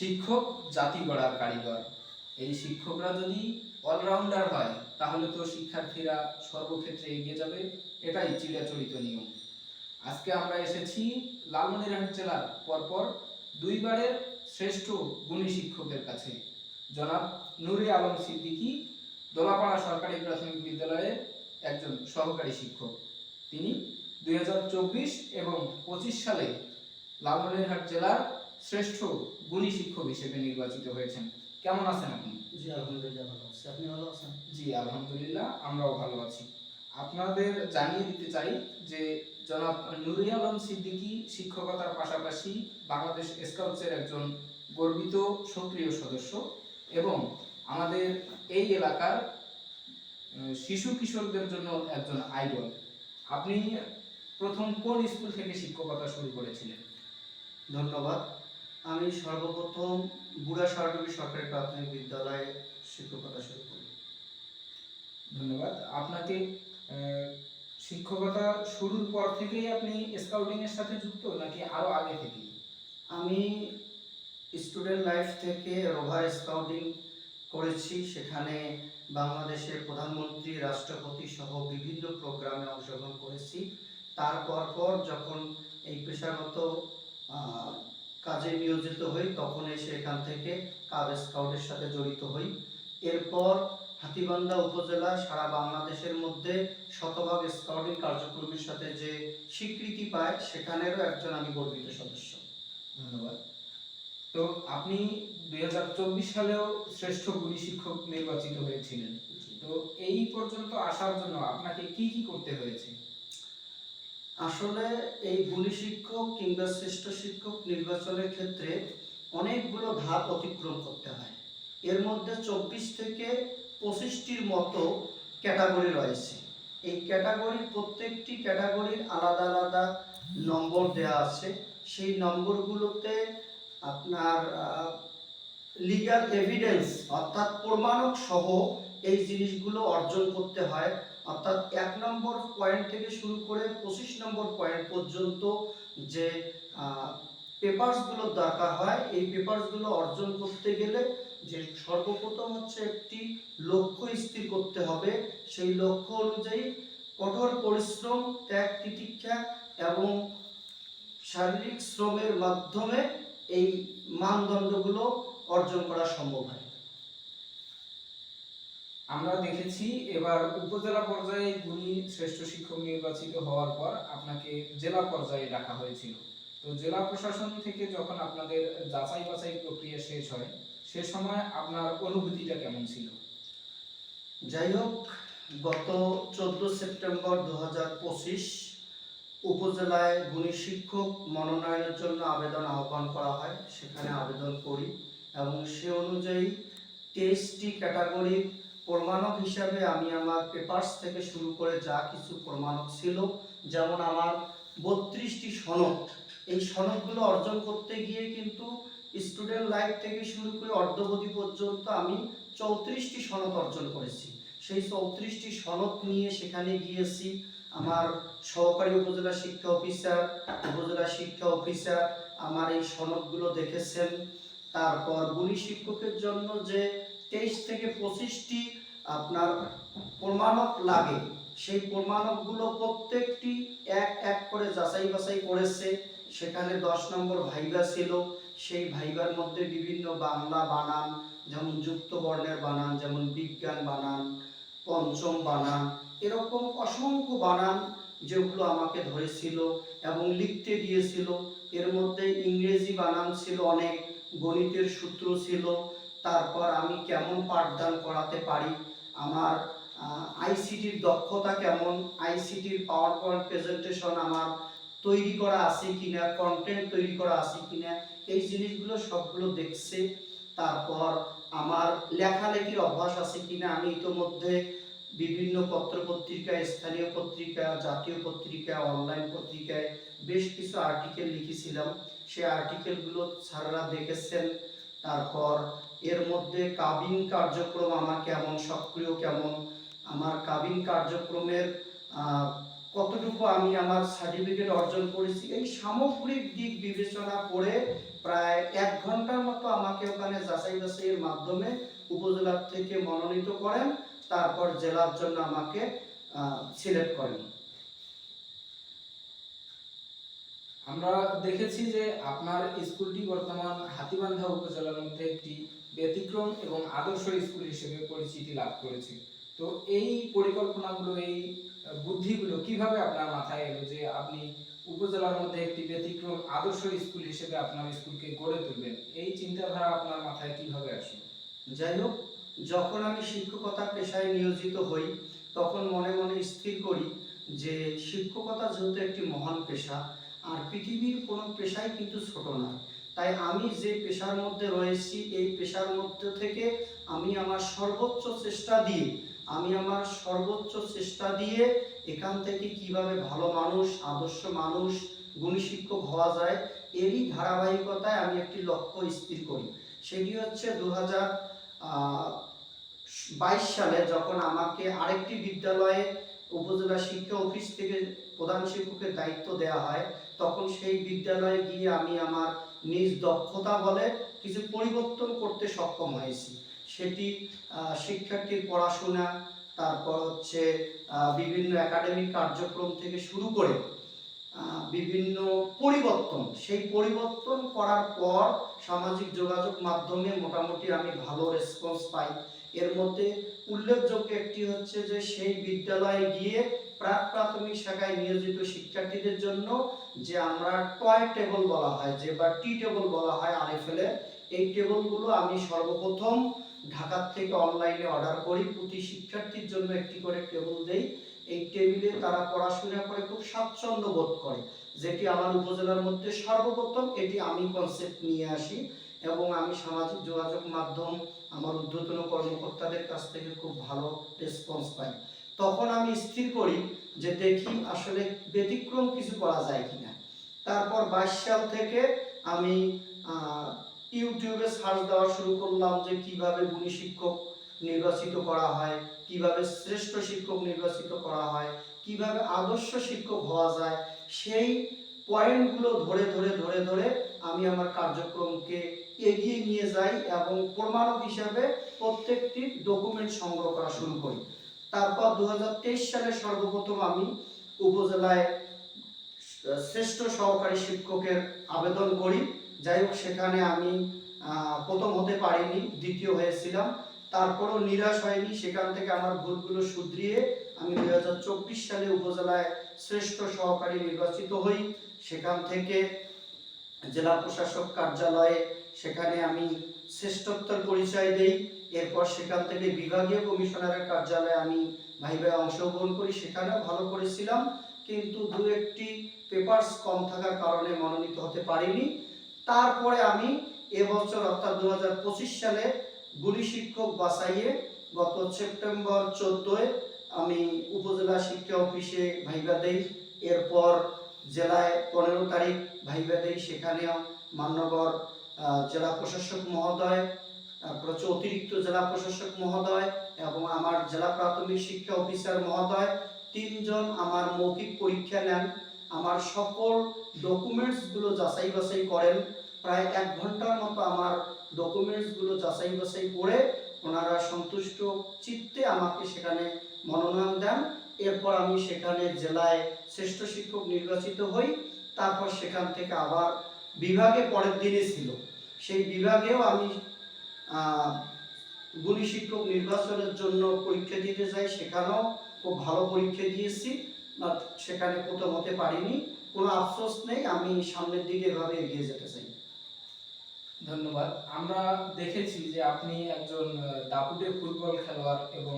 শিক্ষক, জাতি গড়ার কারিগর। এই শিক্ষকরা যদি অলরাউন্ডার হয়, তাহলে তো শিক্ষার্থীরা সর্বক্ষেত্রে এগিয়ে যাবে। এটাই চিরাচরিত নিয়ম। আজকে আমরা এসেছি লালমনিরহাট জেলার পরপর দুইবারের শ্রেষ্ঠ গুণী শিক্ষকের কাছে। জনাব নুরে আলম সিদ্দিকী, দোলাপাড়া সরকারি প্রাথমিক বিদ্যালয়ের একজন সহকারী শিক্ষক। তিনি দুই হাজার চব্বিশ এবং পঁচিশ সালে লালমনিরহাট জেলার শ্রেষ্ঠ গুণী শিক্ষক হিসেবে নির্বাচিত হয়েছেন। কেমন আছেন আপনি? জি আলহামদুলিল্লাহ ভালো আছি। আপনি ভালো আছেন? জি আলহামদুলিল্লাহ আমরাও ভালো আছি। আপনাদের জানিয়ে দিতে চাই যে জনাব নুরি আলম সিদ্দিকী শিক্ষকতার পাশাপাশি বাংলাদেশ স্কাউটসের একজন গর্বিত সক্রিয় সদস্য এবং আমাদের এই এলাকার শিশু কিশোরদের জন্য একজন আইডল। আপনি প্রথম কোন স্কুল থেকে শিক্ষকতা শুরু করেছিলেন? ধন্যবাদ। আমি সর্বপ্রথম বুড়া সরকারি সরকারি প্রাথমিক বিদ্যালয়ে শিক্ষকতা শুরু করি। ধন্যবাদ। আপনাকে শিক্ষকতা শুরুর পর থেকেই আপনি স্কাউটিং এর সাথে যুক্ত নাকি আরও আগে থেকেই? আমি স্টুডেন্ট লাইফ থেকে রোভার স্কাউটিং করেছি। সেখানে বাংলাদেশের প্রধানমন্ত্রী রাষ্ট্রপতি সহ বিভিন্ন প্রোগ্রামে অংশগ্রহণ করেছি। তারপর পর যখন এই পেশাগত আহ, কাজে নিয়োজিত হই তখন এসে এখান থেকে কাব স্কাউটের সাথে জড়িত হই। এরপর হাতিবান্ধা উপজেলা সারা বাংলাদেশের মধ্যে শতভাগ স্কাউটিং কার্যক্রমের সাথে যে স্বীকৃতি পায় সেখানেরও একজন আমি গর্বিত সদস্য। ধন্যবাদ। তো আপনি দুই হাজার চব্বিশ সালেও শ্রেষ্ঠ গুণী শিক্ষক নির্বাচিত হয়েছিলেন। তো এই পর্যন্ত আসার জন্য আপনাকে কি কি করতে হয়েছে? আসলে এই গুণী শিক্ষক কিংবা শ্রেষ্ঠ শিক্ষক নির্বাচনের ক্ষেত্রে অনেকগুলো ধাপ অতিক্রম করতে হয়। এর মধ্যে চব্বিশ থেকে পঁচিশটির মতো ক্যাটাগরি রয়েছে। এই ক্যাটাগরির প্রত্যেকটি ক্যাটাগরির আলাদা আলাদা নম্বর দেওয়া আছে। সেই নম্বরগুলোতে আপনার লিগ্যাল এভিডেন্স অর্থাৎ প্রমাণক সহ এই জিনিসগুলো অর্জন করতে হয়। অর্থাৎ এক নম্বর পয়েন্ট থেকে শুরু করে পঁচিশ নম্বর পয়েন্ট পর্যন্ত যে পেপারসগুলো দরকার হয়, এই পেপারসগুলো অর্জন করতে গেলে যে সর্বপ্রথম হচ্ছে একটি লক্ষ্য স্থির করতে হবে। সেই লক্ষ্য অনুযায়ী কঠোর পরিশ্রম, ত্যাগ, তিতিক্ষা এবং শারীরিক শ্রমের মাধ্যমে এই মানদণ্ডগুলো অর্জন করা সম্ভব হয়। আমরা দেখেছি এবার উপজেলা পর্যায়ে গুণী শ্রেষ্ঠ শিক্ষক নির্বাচিত হওয়ার পর আপনাকে জেলা পর্যায়ে রাখা হয়েছিল। তো জেলা প্রশাসন থেকে যখন আপনাদের যাচাই বাছাই প্রক্রিয়া শেষ হয়, সে সময় আপনার অনুভূতিটা কেমন ছিল? যাই হোক, গত চোদ্দ সেপ্টেম্বর দু উপজেলায় গুণী শিক্ষক মনোনয়নের জন্য আবেদন আহ্বান করা হয়। সেখানে আবেদন করি এবং সে অনুযায়ী তেইশটি ক্যাটাগরির প্রমাণক হিসাবে আমি আমার পেপার্স থেকে শুরু করে যা কিছু প্রমাণক ছিল, যেমন আমার বত্রিশটি সনদ। এই সনদগুলো অর্জন করতে গিয়ে কিন্তু স্টুডেন্ট লাইফ থেকে শুরু করে অর্ধবধি পর্যন্ত আমি চৌত্রিশটি সনদ অর্জন করেছি। সেই চৌত্রিশটি সনদ নিয়ে সেখানে গিয়েছি আমার সহকারী উপজেলা শিক্ষা অফিসার উপজেলা শিক্ষা অফিসার আমার এই সনদগুলো দেখেছেন। তারপর গুণী শিক্ষকের জন্য যে তেইশ থেকে পঁচিশটি আপনার প্রমাণক লাগে। সেই প্রমাণকগুলো প্রত্যেকটি এক এক করে যাচাই বাছাই করেছে। সেখানে দশ নম্বর ভাইবা ছিল। সেই ভাইবার মধ্যে বিভিন্ন বাংলা বানান, যেমন যুক্ত বর্ণের বানান, যেমন বিজ্ঞান বানান, পঞ্চম বানান, এরকম অসংখ্য বানান যেগুলো আমাকে ধরেছিল এবং লিখতে দিয়েছিল। এর মধ্যে ইংরেজি বানান ছিল অনেক, গণিতের সূত্র ছিল। তারপর আমি কেমন পাঠদান করাতে পারি আমার আইসিটির দক্ষতা কেমন? আইসিটির পাওয়ার পয়েন্ট প্রেজেন্টেশন আমার তৈরি করা আছে কিনা কন্টেন্ট তৈরি করা আছে কিনা, এই জিনিসগুলো সবগুলো দেখছে। তারপর আমার লেখালেখির অভ্যাস আছে কিনা, আমি ইতোমধ্যে বিভিন্ন পত্র পত্রিকায় স্থানীয় পত্রিকা, জাতীয় পত্রিকা অনলাইন পত্রিকায় বেশ কিছু আর্টিকেল লিখেছিলাম। সেই আর্টিকেলগুলো স্যাররা দেখেছেন। তারপর এর মধ্যে কাবিন কার্যক্রম আমার কেমন, সক্রিয় কেমন? আমার কাবিন কার্যক্রমের কতটুকু আমি আমার সার্টিফিকেট অর্জন করেছি, এই সামগ্রিক দিক বিবেচনা করে প্রায় এক ঘণ্টার মতো আমাকে ওখানে যাচাই বাছাইয়ের মাধ্যমে উপজেলার থেকে মনোনীত করেন, তারপর জেলার জন্য আমাকে সিলেক্ট করেন। আমরা দেখেছি যে আপনার স্কুলটি বর্তমান হাতিবান্ধা উপজেলার মধ্যে একটি ব্যতিক্রম এবং আদর্শ স্কুল হিসেবে পরিচিতি লাভ করেছে। তো এই পরিকল্পনাগুলো, এই বুদ্ধিগুলো কীভাবে আপনার মাথায় এলো যে আপনি উপজেলার মধ্যে একটি ব্যতিক্রম আদর্শ স্কুল হিসেবে আপনার স্কুলকে গড়ে তুলবেন? এই চিন্তাধারা আপনার মাথায় কীভাবে আসলো যাই হোক, যখন আমি শিক্ষকতা পেশায় নিয়োজিত হই, তখন মনে মনে স্থির করি যে শিক্ষকতা যেহেতু একটি মহান পেশা, আর পৃথিবীর কোনো পেশাই কিন্তু ছোট না। তাই আমি যে পেশার মধ্যে রয়েছি, এই পেশার মধ্যে থেকে আমি আমার সর্বোচ্চ চেষ্টা দিয়ে, আমি আমার সর্বোচ্চ চেষ্টা দিয়ে এখান থেকে কীভাবে ভালো মানুষ, আদর্শ মানুষ, গুণী শিক্ষক হওয়া যায়, এরই ধারাবাহিকতায় আমি একটি লক্ষ্য স্থির করি। সেটি হচ্ছে দু বাইশ সালে যখন আমাকে আরেকটি বিদ্যালয়ে উপজেলা শিক্ষা অফিস থেকে প্রধান শিক্ষকের দায়িত্ব দেওয়া হয় তখন সেই বিদ্যালয়ে গিয়ে আমি আমার নিজ দক্ষতা বলে কিছু পরিবর্তন করতে সক্ষম হয়েছি। সেটি শিক্ষার্থীর পড়াশোনা, তারপর হচ্ছে বিভিন্ন একাডেমিক কার্যক্রম থেকে শুরু করে বিভিন্ন পরিবর্তন। সেই পরিবর্তন করার পর সামাজিক যোগাযোগ মাধ্যমে মোটামুটি আমি ভালো রেসপন্স পাই। এর মধ্যে উল্লেখযোগ্য একটি হচ্ছে যে সেই বিদ্যালয়ে গিয়ে প্রাক প্রাথমিক শাখায় নিয়োজিত শিক্ষার্থীদের জন্য যে আমরা টয় টেবল বলা হয়, যে বা টি টেবল বলা হয় আরএফএল এই টেবলগুলো আমি সর্বপ্রথম ঢাকার থেকে অনলাইনে অর্ডার করি। প্রতি শিক্ষার্থীর জন্য একটি করে টেবল দেই। এই টেবিলে তারা পড়াশোনা করে, খুব স্বাচ্ছন্দ্য বোধ করে। যেটি আমার উপজেলার মধ্যে সর্বপ্রথম এটি আমি কনসেপ্ট নিয়ে আসি। এবং আমি সামাজিক যোগাযোগ মাধ্যম আমার ঊর্ধ্বতন কর্মকর্তাদের কাছ থেকে খুব ভালো রেসপন্স পাই। তখন আমি স্থির করি যে দেখি আসলে ব্যতিক্রম কিছু করা যায় কিনা। তারপর বাইশ সাল থেকে আমি ইউটিউবে সার্চ দেওয়া শুরু করলাম যে কীভাবে গুণী শিক্ষক নির্বাচিত করা হয়, কীভাবে শ্রেষ্ঠ শিক্ষক নির্বাচিত করা হয়, কীভাবে আদর্শ শিক্ষক হওয়া যায়, সেই পয়েন্টগুলো ধরে ধরে ধরে ধরে আমি আমার কার্যক্রমকে এগিয়ে নিয়ে যাই এবং প্রমাণক হিসাবে প্রত্যেকটি ডকুমেন্ট সংগ্রহ করা শুরু করি। তারপর দুহাজার তেইশ সালে সর্বপ্রথম আমি উপজেলায় শ্রেষ্ঠ সহকারী শিক্ষকের আবেদন করি। যাই হোক, সেখানে আমি প্রথম হতে পারিনি, দ্বিতীয় হয়েছিলাম। তারপরও নিরাশ হয়নি। সেখান থেকে আমার ভুলগুলো শুধরিয়ে আমি দুই হাজার চব্বিশ সালে উপজেলায় শ্রেষ্ঠ সহকারী নির্বাচিত হই। সেখান থেকে জেলা প্রশাসক কার্যালয়ে সেখানে আমি শ্রেষ্ঠত্বর পরিচয় দেই। এরপর সেখান থেকে বিভাগীয় কমিশনারের কার্যালয়ে আমি ভাইভাই অংশগ্রহণ করি। সেখানেও ভালো করেছিলাম কিন্তু দু একটি পেপারস কম থাকার কারণে মনোনীত হতে পারিনি। তারপরে আমি এবছর অর্থাৎ দু হাজার পঁচিশ সালে গুলি শিক্ষক বাসাইয়ে গত সেপ্টেম্বর চোদ্দোয় আমি উপজেলা শিক্ষা অফিসে ভাইবা দেই। এরপর জেলায় পনেরো তারিখ ভাইবা দেই। সেখানেও মান্যবর আহ, জেলা প্রশাসক মহোদয় হচ্ছে অতিরিক্ত জেলা প্রশাসক মহোদয় এবং আমার জেলা প্রাথমিক শিক্ষা অফিসার মহোদয়, তিনজন আমার মৌখিক পরীক্ষা নেন। আমার সকল ডকুমেন্টসগুলো যাচাই বাছাই করেন। প্রায় এক ঘণ্টার মতো আমার ডকুমেন্টসগুলো যাচাই বাছাই করে ওনারা সন্তুষ্ট চিত্তে আমাকে সেখানে মনোনয়ন দেন। এরপর আমি সেখানে জেলায় শ্রেষ্ঠ শিক্ষক নির্বাচিত হই। তারপর সেখান থেকে আবার বিভাগে পরের দিনে ছিল। সেই বিভাগেও আমি গুণী শিক্ষক নির্বাচনের জন্য পরীক্ষা দিতে যাই সেখানেও খুব ভালো পরীক্ষা দিয়েছি, বাট সেখানে প্রথম হতে পারিনি। কোনো আফসোস নেই, আমি সামনের দিকে এভাবে এগিয়ে যেতে চাই। ধন্যবাদ। আমরা দেখেছি যে আপনি একজন দাপুটে ফুটবল খেলোয়াড় এবং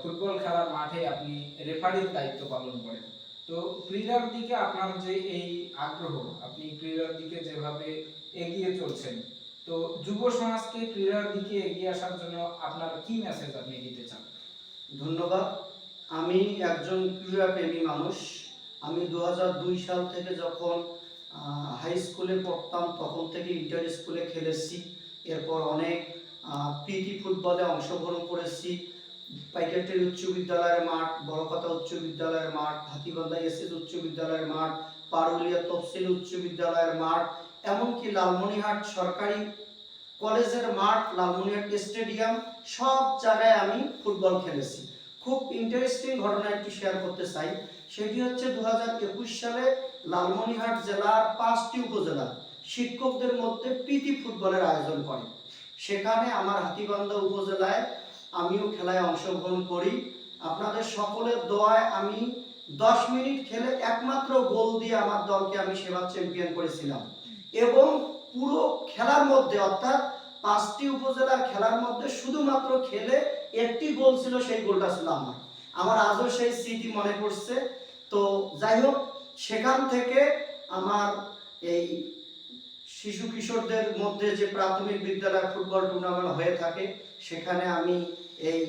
ফুটবল খেলার মাঠে আপনি রেফারির দায়িত্ব পালন করেন। তো ক্রীড়ার দিকে আপনার যে এই আগ্রহ, আপনি ক্রীড়ার দিকে যেভাবে এগিয়ে চলছেন। তো যুব সমাজকে, ক্রীড়ার দিকে এগিয়ে আসার জন্য আপনার কি মেসেজ আপনি দিতে চান? ধন্যবাদ। আমি একজন ক্রীড়াপ্রেমী মানুষ। আমি দু সাল থেকে যখন হাই স্কুলে পড়তাম, তখন থেকে ইন্টার স্কুলে খেলেছি। এরপর অনেক প্রীতি ফুটবলে অংশগ্রহণ করেছি। পাইকারটেরি উচ্চ বিদ্যালয়ের মাঠ বড়কথা উচ্চ বিদ্যালয়ের মাঠ, হাতিবান্ধা এসএস উচ্চ বিদ্যালয়ের মাঠ পারুলিয়া তফসিল উচ্চ বিদ্যালয়ের মাঠ, এমনকি লালমনিহাট সরকারি কলেজের মাঠ, লালমনিহাট স্টেডিয়াম, সব জায়গায় আমি ফুটবল খেলেছি। খুব ইন্টারেস্টিং ঘটনা একটি শেয়ার করতে চাই। সেটি হচ্ছে দুই হাজার একুশ সালে লালমনিহাট জেলার পাঁচটি উপজেলা শিক্ষকদের মধ্যে প্রীতি ফুটবলের আয়োজন করে। সেখানে আমার হাতিবান্ধা উপজেলায় আমিও খেলায় অংশগ্রহণ করি। আপনাদের সকলের দোয়ায় আমি দশ মিনিট খেলে একমাত্র গোল দিয়ে আমার দলকে আমি সেবার চ্যাম্পিয়ন করেছিলাম। এবং পুরো খেলার মধ্যে, অর্থাৎ পাঁচটি উপজেলার খেলার মধ্যে শুধুমাত্র খেলে একটি গোল ছিল, সেই গোলটা ছিল আমার। আমার আজও সেই স্মৃতি মনে পড়ছে। তো যাই হোক, সেখান থেকে আমার এই শিশু কিশোরদের মধ্যে যে প্রাথমিক বিদ্যালয় ফুটবল টুর্নামেন্ট হয়ে থাকে, সেখানে আমি এই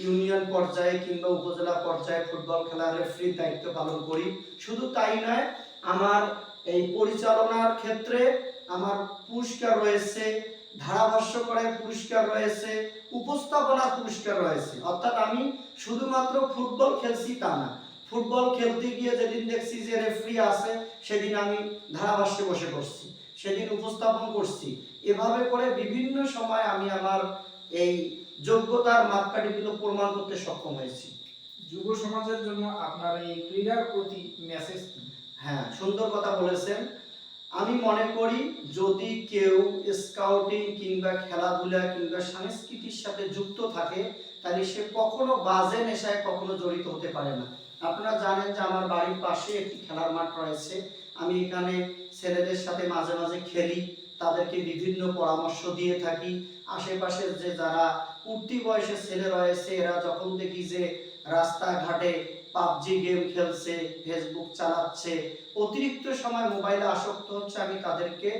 ইউনিয়ন পর্যায়ে কিংবা উপজেলা পর্যায়ে ফুটবল খেলার রেফারি দায়িত্ব পালন করি। শুধু তাই নয়, আমার এই পরিচালনার ক্ষেত্রে আমার পুরস্কার রয়েছে ধারাভাষ্যকরের পুরস্কার রয়েছে, উপস্থাপনা পুরস্কার রয়েছে। অর্থাৎ আমি শুধুমাত্র ফুটবল খেলছি তা না, ফুটবল খেলতে গিয়ে যেদিন দেখছি যে রেফারি আছে, সেদিন আমি ধারাভাষ্যে বসে পড়ছি, সেদিন উপস্থাপন করছি। এভাবে করে বিভিন্ন সময় আমি আমার এই যোগ্যতার মাপকাঠি মাপকাঠিগুলো প্রমাণ করতে সক্ষম হয়েছি। যুব সমাজের জন্য আপনার এই ক্রীড়ার প্রতি মেসেজ হ্যাঁ সুন্দর কথা বলেছেন। আমি মনে করি যদি কেউ স্কাউটিং কিংবা খেলাধুলা কিংবা সংস্কৃতির সাথে যুক্ত থাকে তাহলে সে কখনো বাজে নেশায় কখনো জড়িত হতে পারে না। আপনারা জানেন যে আমার বাড়ির পাশে একটি খেলার মাঠ রয়েছে। আমি এখানে ছেলেদের সাথে মাঝে মাঝে খেলি তাদেরকে বিভিন্ন পরামর্শ দিয়ে থাকি। আশেপাশের যে যারা উঠতি বয়সের ছেলে রয়েছে এরা যখন দেখি যে রাস্তাঘাটে পাবজি গেম খেলছে ফেসবুক চালাচ্ছে, অতিরিক্ত সময় মোবাইলে আসক্ত হচ্ছে, আমি তাদেরকে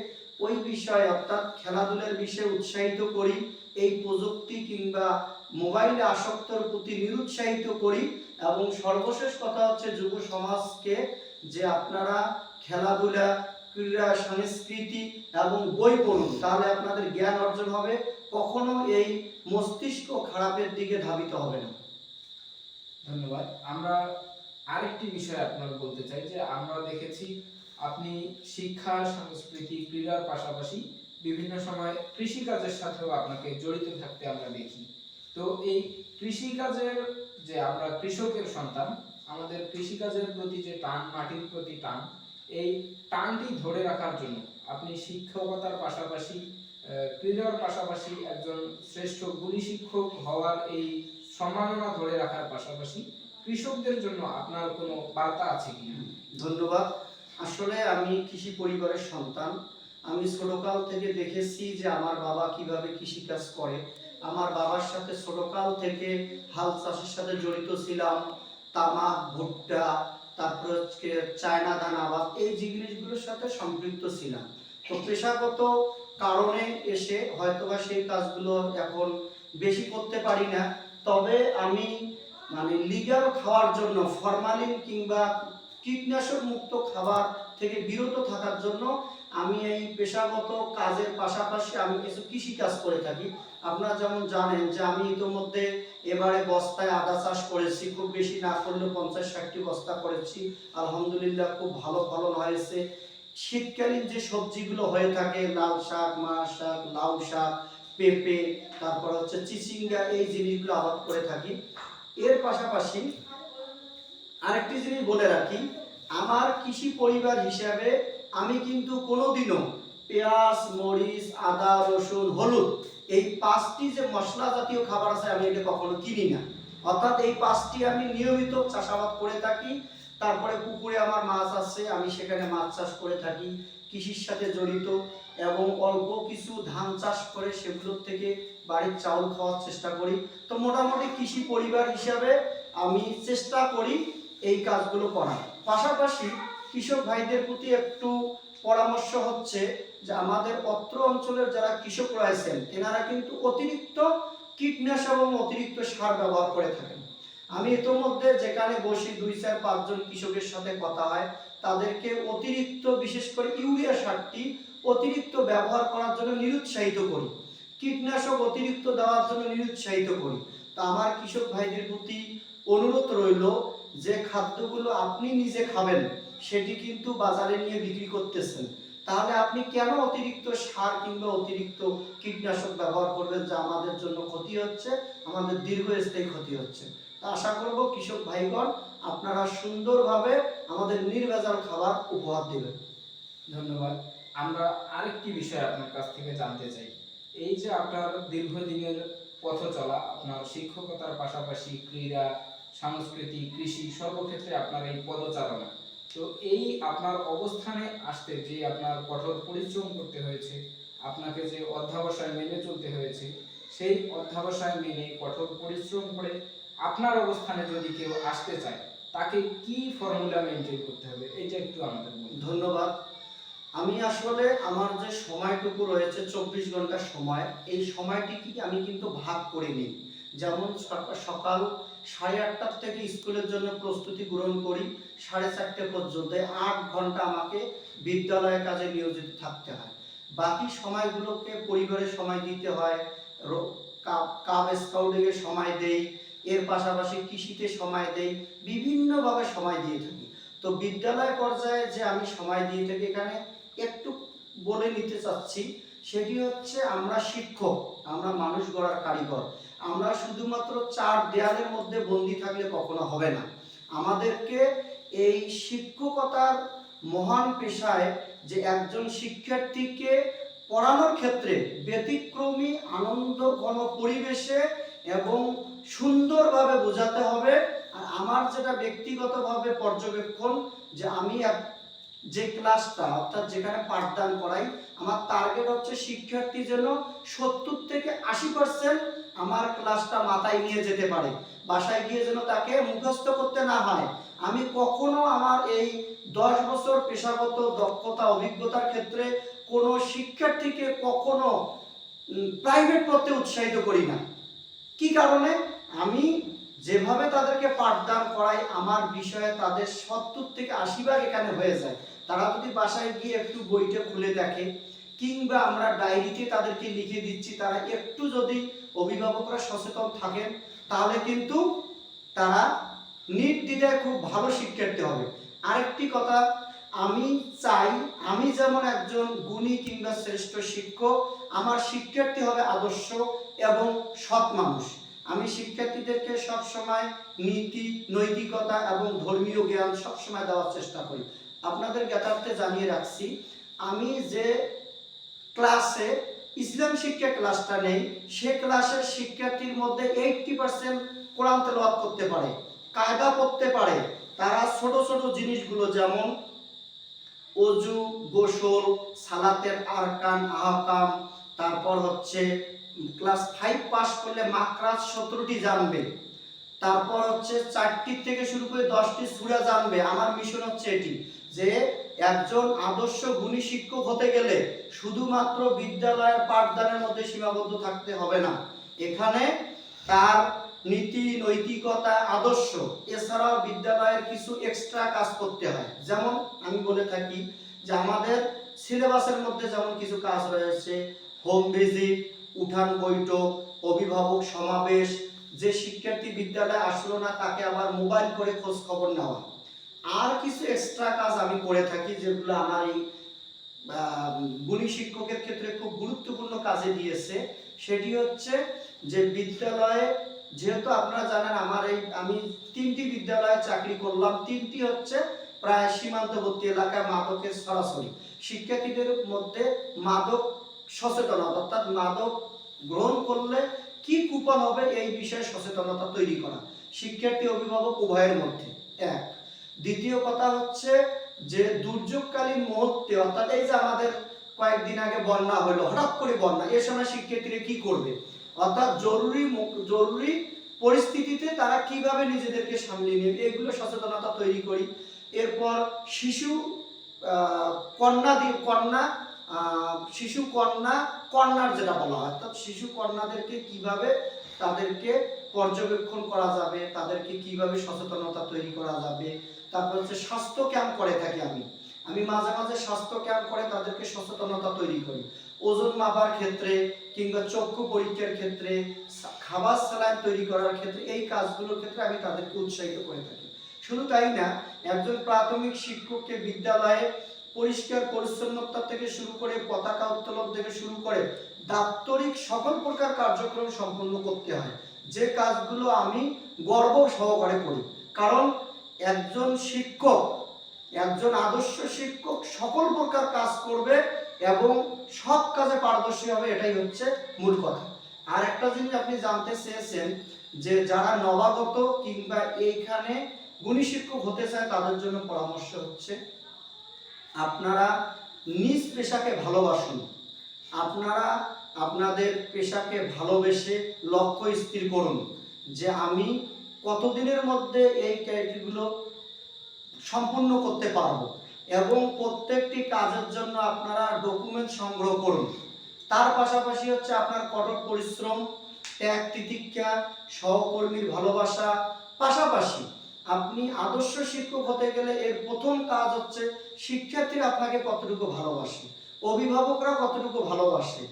ওই বিষয়ে অর্থাৎ খেলাধুলার বিষয়ে উৎসাহিত করি, এই প্রযুক্তি কিংবা মোবাইলে আসক্তর প্রতি নিরুৎসাহিত করি এবং সর্বশেষ কথা হচ্ছে যুব সমাজকে যে আপনারা খেলাধুলা, ক্রীড়া, সংস্কৃতি এবং বই পড়ুন, তাহলে আপনাদের জ্ঞান অর্জন হবে কখনো এই মস্তিষ্ক খারাপের দিকে ধাবিত হবে না। ধন্যবাদ। আমরা আরেকটি বিষয় আপনার বলতে চাই যে আমরা দেখেছি আপনি শিক্ষা, সংস্কৃতি, ক্রীড়ার পাশাপাশি বিভিন্ন সময় কৃষিকাজের সাথেও আপনাকে জড়িত থাকতে আমরা দেখি। তো এই কৃষিকাজের যে আমরা কৃষকের সন্তান, আমাদের কৃষিকাজের প্রতি যে টান, মাটির প্রতি টান, এই টানটি ধরে রাখার জন্য আপনি শিক্ষকতার পাশাপাশি ক্রীড়ার পাশাপাশি একজন শ্রেষ্ঠ গুণী শিক্ষক হওয়ার এই সম্মাননা ধরে রাখার পাশাপাশি কৃষকদের জন্য আপনার কোনো বার্তা আছে কি? ধন্যবাদ। আসলে আমি কৃষি পরিবারের সন্তান। আমি ছোটকাল থেকে দেখেছি যে আমার বাবা কীভাবে কৃষিকাজ করে। আমার বাবার সাথে ছোটকাল থেকে হাল চাষের সাথে জড়িত ছিলাম। তামাক, ভুট্টা, তারপর হচ্ছে চায়না ধান আবাদ, এই জিনিসগুলোর সাথে সম্পৃক্ত ছিলাম। তো পেশাগত কারণে এসে হয়তোবা সেই কাজগুলো এখন বেশি করতে পারি না। তবে আমি মানে লিগ্যাল খাওয়ার জন্য ফরমালিন কিংবা কীটনাশক মুক্ত খাবার থেকে বিরত থাকার জন্য আমি এই পেশাগত কাজের পাশাপাশি আমি কিছু কৃষি কাজ করে থাকি। আপনারা যেমন জানেন যে আমি ইতোমধ্যে এবারে বস্তায় আদা চাষ করেছি, খুব বেশি না করলেও পঞ্চাশ ষাটটি বস্তা করেছি। আলহামদুলিল্লাহ খুব ভালো ফলন হয়েছে। শীতকালীন যে সবজিগুলো হয়ে থাকে, লাল শাক, মাছ শাক, লাউ শাক, পেঁপে, তারপর হচ্ছে চিচিঙ্গা, এই জিনিসগুলো আবাদ করে থাকি। এর পাশাপাশি আরেকটি জিনিস বলে রাখি, আমার কৃষি পরিবার হিসাবে আমি কিন্তু কোনোদিনও পেঁয়াজ, মরিচ, আদা, রসুন, হলুদ, এই পাঁচটি যে মশলা জাতীয় খাবার আছে, আমি এটা কখনো কিনি না। অর্থাৎ এই পাঁচটি আমি নিয়মিত চাষাবাদ করে থাকি। তারপরে পুকুরে আমার মাছ আছে আমি সেখানে মাছ চাষ করে থাকি, কৃষির সাথে জড়িত এবং অল্প কিছু ধান চাষ করে সেগুলোর থেকে বাড়ির চাউল খাওয়ার চেষ্টা করি। তো মোটামুটি কৃষি পরিবার হিসাবে আমি চেষ্টা করি এই কাজগুলো করার। পাশাপাশি কৃষক ভাইদের প্রতি একটু পরামর্শ হচ্ছে যে আমাদের অত্র অঞ্চলের যারা কৃষক রয়েছেন, এনারা কিন্তু অতিরিক্ত কীটনাশক এবং অতিরিক্ত সার ব্যবহার করে থাকেন। আমি ইতোমধ্যে যেখানে বসি দুই চার পাঁচজন কৃষকের সাথে কথা হয়, তাদেরকে অতিরিক্ত বিশেষ করে ইউরিয়া সারটি অতিরিক্ত ব্যবহার করার জন্য নিরুৎসাহিত করি। কীটনাশক অতিরিক্ত দেওয়ার জন্য নিরুৎসাহিত করি। তা আমার কৃষক ভাইদের প্রতি অনুরোধ রইল যে খাদ্যগুলো আপনি নিজে খাবেন, সেটি কিন্তু বাজারে নিয়ে বিক্রি করতেছেন। তাহলে আপনি কেন অতিরিক্ত সার কিংবা অতিরিক্ত কীটনাশক ব্যবহার করবেন যা আমাদের জন্য ক্ষতি হচ্ছে, আমাদের দীর্ঘস্থায়ী ক্ষতি হচ্ছে? আশা করব কৃষক ভাইগণ, আপনারা সুন্দরভাবে আমাদের নির্ভেজাল খাবার উপহার দেবেন। ধন্যবাদ। আমরা আরেকটি বিষয় আপনার কাছ থেকে জানতে চাই। এই যে আপনার দীর্ঘদিনের পথ চলা, আপনার শিক্ষকতার পাশাপাশি ক্রীড়া, সংস্কৃতি, কৃষি সর্বক্ষেত্রে আপনার এই পদচারণা, তো এই আপনার অবস্থানে আসতে যে আপনার কঠোর পরিশ্রম করতে হয়েছে, আপনাকে যে অধ্যাবসায় মেনে চলতে হয়েছে, সেই অধ্যাবসায় মেনে কঠোর পরিশ্রম করে আপনার অবস্থানে যদি কেউ আসতে চায়, তাকে কি ফর্মুলা মেনটেন করতে হবে? এটা একটু আমাদের ধন্যবাদ। আমি আসলে আমার যে সময়টুকু রয়েছে, চব্বিশ ঘণ্টা সময়, এই সময়টি কি আমি কিন্তু ভাগ করে নিই। যেমন সকাল সাড়ে আটটার থেকে স্কুলের জন্য প্রস্তুতি গ্রহণ করি, সাড়ে চারটে পর্যন্ত। আট ঘণ্টা আমাকে বিদ্যালয়ের কাজে নিয়োজিত থাকতে হয়। বাকি সময়গুলোকে পরিবারের সময় দিতে হয়। রো- কাব- কাব স্কাউটিংয়ে সময় দেই। এর পাশাপাশি কৃষিতে সময় দেই, বিভিন্নভাবে সময় দিয়ে থাকি। তো বিদ্যালয় পর্যায়ে যে আমি সময় দিয়ে থাকি এখানে, একটু বলে নিতে চাচ্ছি, সেটি হচ্ছে আমরা শিক্ষক, আমরা মানুষ গড়ার কারিগর। আমরা শুধুমাত্র চার দেয়ালের মধ্যে বন্দি থাকলে কখনো হবে না। আমাদেরকে এই শিক্ষকতার মহান পেশায় যে একজন শিক্ষার্থীকে পড়ানোর ক্ষেত্রে ব্যতিক্রমী, আনন্দ, ঘন পরিবেশে এবং সুন্দরভাবে বোঝাতে হবে। আর আমার যেটা ব্যক্তিগতভাবে পর্যবেক্ষণ যে আমি যে ক্লাসটা, অর্থাৎ যেখানে পাঠদান করাই, আমার টার্গেট হচ্ছে শিক্ষার্থী যেন সত্তর থেকে আশি পার্সেন্ট আমার ক্লাসটা মাথায় নিয়ে যেতে পারে। বাসায় গিয়ে যেন তাকে মুখস্থ করতে না হয়। আমি কখনো আমার এই দশ বছর পেশাগত দক্ষতা, অভিজ্ঞতার ক্ষেত্রে কোনো শিক্ষার্থীকে কখনো প্রাইভেট পড়তে উৎসাহিত করি না। কি কারণে? আমি যেভাবে তাদেরকে পাঠদান করাই, আমার বিষয়ে তাদের সত্তর থেকে আশি ভাগ এখানে হয়ে যায়। তারা যদি বাসায় গিয়ে একটু বইটা খুলে দেখে, কিংবা আমরা ডায়েরিতে তাদেরকে লিখে দিচ্ছি, তারা একটু যদি অভিভাবকরা সচেতন থাকেন, তাহলে কিন্তু তারা নির্দ্বিধায় খুব ভালো শিক্ষার্থী হবে। আরেকটি কথা, আমি চাই, আমি যেমন একজন গুণী কিংবা শ্রেষ্ঠ শিক্ষক, আমার শিক্ষার্থী হবে আদর্শ এবং সৎ মানুষ। আমি শিক্ষার্থীদেরকে সবসময় নীতি, নৈতিকতা এবং ধর্মীয় জ্ঞান সবসময় দেওয়ার চেষ্টা করি। আপনাদের জ্ঞাতার্থে জানিয়ে রাখছি, আমি যে ক্লাসে ইসলাম শিক্ষা ক্লাসটা নেই, সে ক্লাসের শিক্ষার্থীর মধ্যে এইটটি পার্সেন্ট কোরআন তেলাওয়াত করতে পারে, কায়দা করতে পারে। তারা ছোট ছোট জিনিসগুলো যেমন অজু, গোসল, সালাতের আরকান, আহকাম, তারপর হচ্ছে ক্লাস ফাইভ পাস করলে মাকরাজ সতেরোটি জানবে। তারপর হচ্ছে চারটি থেকে শুরু করে দশটি সুরা জানবে। আমার মিশন হচ্ছে এটি, যে একজন আদর্শ গুণী শিক্ষক হতে গেলে শুধুমাত্র বিদ্যালয়ের পাঠদানের মধ্যে সীমাবদ্ধ থাকতে হবে না। এখানে তার নীতি, নৈতিকতা, আদর্শ, এছাড়াও বিদ্যালয়ের কিছু এক্সট্রা কাজ করতে হয়। যেমন আমি বলে থাকি যে আমাদের সিলেবাসের মধ্যে যেমন কিছু কাজ রয়েছে হোম ভিজিট উঠান বৈঠক, অভিভাবক সমাবেশ, যে শিক্ষার্থী বিদ্যালয়ে আসলো না তাকে আবার মোবাইল করে খোঁজ খবর নেওয়া। আর কিছু এক্সট্রা কাজ আমি করে থাকি যেগুলো আমার এই গুণী শিক্ষকের ক্ষেত্রে খুব গুরুত্বপূর্ণ কাজে দিয়েছে। সেটি হচ্ছে যে বিদ্যালয়ে, যেহেতু আপনারা জানেন আমার এই, আমি তিনটি বিদ্যালয়ে চাকরি করলাম। তিনটি হচ্ছে প্রায় সীমান্তবর্তী এলাকায় মাদকের সরাসরি। শিক্ষার্থীদের মধ্যে মাদক সচেতনতা, অর্থাৎ মাদক গ্রহণ করলে কি কুপন হবে এই বিষয়ে সচেতনতা তৈরি করা। শিক্ষার্থী, অভিভাবক উভয়ের মধ্যে এক। দ্বিতীয় কথা হচ্ছে যে দুর্যোগকালীন মুহূর্তে, অর্থাৎ এই যে আমাদের কয়েকদিন আগে বন্যা হলো, হঠাৎ করে বন্যা, এ সময় শিক্ষার্থীরা কি করবে? অর্থাৎ জরুরি জরুরি পরিস্থিতিতে তারা কীভাবে নিজেদেরকে সামলিয়ে নেবে, এগুলো সচেতনতা তৈরি করি। এরপর শিশু কন্যা কন্যা শিশু কন্যা, কন্যার যেটা বলা হয়, অর্থাৎ শিশু কন্যাদেরকে কীভাবে তাদেরকে পর্যবেক্ষণ করা যাবে, তাদেরকে কীভাবে সচেতনতা তৈরি করা যাবে, তারপর হচ্ছে স্বাস্থ্য ক্যাম্প করে থাকি আমি। আমি মাঝে মাঝে স্বাস্থ্য ক্যাম্প করে তাদেরকে সচেতনতা তৈরি করি। ওজন মাপার ক্ষেত্রে কিংবা চক্ষু পরীক্ষার ক্ষেত্রে, খাবার স্যালাইন তৈরি করার ক্ষেত্রে এই কাজগুলোর ক্ষেত্রে আমি তাদেরকে উৎসাহিত করে থাকি। শুধু তাই না, একজন প্রাথমিক শিক্ষককে বিদ্যালয়ে পরিষ্কার পরিচ্ছন্নতা থেকে শুরু করে পতাকা উত্তোলন থেকে শুরু করে দাপ্তরিক সকল প্রকার কার্যক্রম সম্পন্ন করতে হয়। যে কাজগুলো আমি গর্ব সহকারে করি। কারণ একজন শিক্ষক, একজন আদর্শ শিক্ষক সকল প্রকার কাজ করবে এবং সব কাজে পারদর্শী হবে, এটাই হচ্ছে মূল কথা। আর একটা জিনিস আপনি জানতে চেয়েছেন যে যারা নবাগত কিংবা এইখানে গুণী শিক্ষক হতে চায়, তাদের জন্য পরামর্শ হচ্ছে আপনারা নিজ পেশাকে ভালোবাসুন। আপনারা আপনাদের পেশাকে ভালোবেসে লক্ষ্য স্থির করুন যে আমি কতদিনের মধ্যে এই ক্যারিগুলো সম্পূর্ণ করতে পারব এবং প্রত্যেকটি কাজের জন্য আপনারা ডকুমেন্ট সংগ্রহ করুন। তার পাশাপাশি হচ্ছে আপনার কঠোর পরিশ্রম, ত্যাগ, তিতিক্ষা, সহকর্মীর ভালোবাসা, পাশাপাশি আপনি আদর্শ শিক্ষক হতে গেলে এর প্রথম কাজ হচ্ছে শিক্ষার্থীরা আপনাকে কতটুকু ভালোবাসে, অভিভাবকরা কতটুকু ভালোবাসে।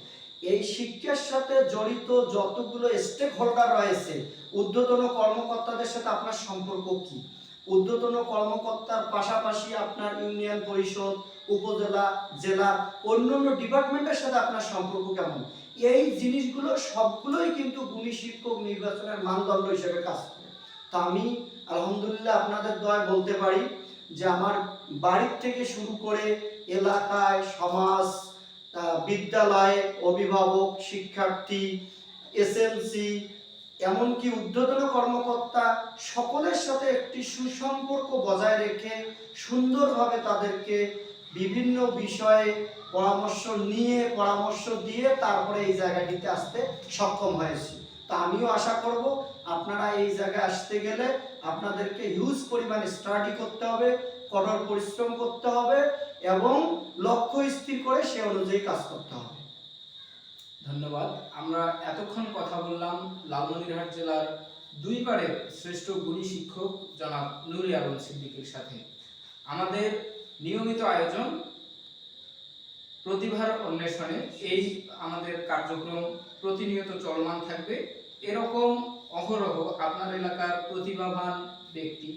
এই শিক্ষার সাথে জড়িত যতগুলো স্টেক হোল্ডার রয়েছে, ঊর্ধ্বতন কর্মকর্তাদের সাথে আপনার সম্পর্ক কি? ঊর্ধ্বতন কর্মকর্তার পাশাপাশি আপনার ইউনিয়ন পরিষদ, উপজেলা, জেলা, অন্যান্য ডিপার্টমেন্টের সাথে আপনার সম্পর্ক কেমন? এই জিনিসগুলো সবগুলোই কিন্তু গুণী শিক্ষক নির্বাচনের মানদণ্ড হিসেবে কাজ করে। তা আমি আলহামদুলিল্লাহ আপনাদের দয় বলতে পারি যে আমার বাড়ির থেকে শুরু করে এলাকায় সমাজ বিদ্যালয়ে, অভিভাবক, শিক্ষার্থী এসএলসি এমনকি ঊর্ধ্বতন কর্মকর্তা সকলের সাথে একটি সুসম্পর্ক বজায় রেখে সুন্দরভাবে তাদেরকে বিভিন্ন বিষয়ে পরামর্শ নিয়ে, পরামর্শ দিয়ে তারপরে এই জায়গাটিতে আসতে সক্ষম হয়েছি। তা আমিও আশা করব, আপনারা এই জায়গায় আসতে গেলে আপনাদেরকে হিউজ পরিমাণে স্টাডি করতে হবে, কঠোর পরিশ্রম করতে হবে এবং লক্ষ্য স্থির করে সে অনুযায়ী কাজ করতে হবে। ধন্যবাদ। আমরা এতক্ষণ কথা বললাম লালমনিরহাট জেলার দুইবারের শ্রেষ্ঠ গুণী শিক্ষক জনাব নুরি আলম সিদ্দিকের সাথে। আমাদের নিয়মিত আয়োজন প্রতিভার অন্বেষণে, এই আমাদের কার্যক্রম প্রতিনিয়ত চলমান থাকবে। এরকম অহরহ আপনার এলাকার প্রতিভাবান ব্যক্তি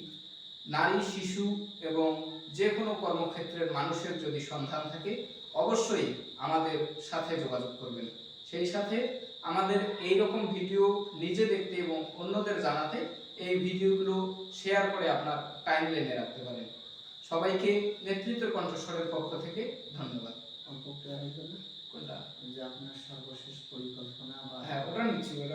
নারী শিশু এবং যে কোনো কর্মক্ষেত্রের মানুষের যদি সন্ধান থাকে অবশ্যই আমাদের সাথে যোগাযোগ করবেন। সেই সাথে আমাদের এই রকম ভিডিও নিজে দেখতে এবং অন্যদের জানাতে এই ভিডিওগুলো শেয়ার করে আপনার টাইম লাইনে রাখতে পারেন। সবাইকে নেতৃত্ব কণ্ঠস্বরের পক্ষ থেকে ধন্যবাদ। কোনটা? যে আপনার সর্বশেষ পরিকল্পনা বা হ্যাঁ ওটা নিচ্ছি